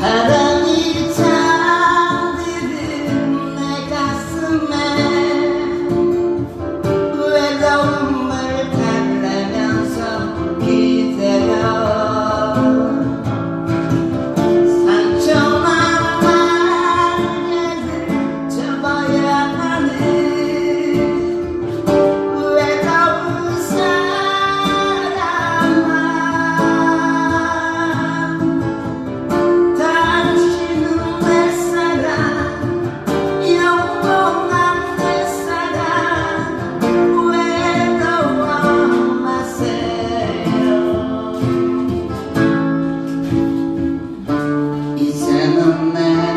하나 man.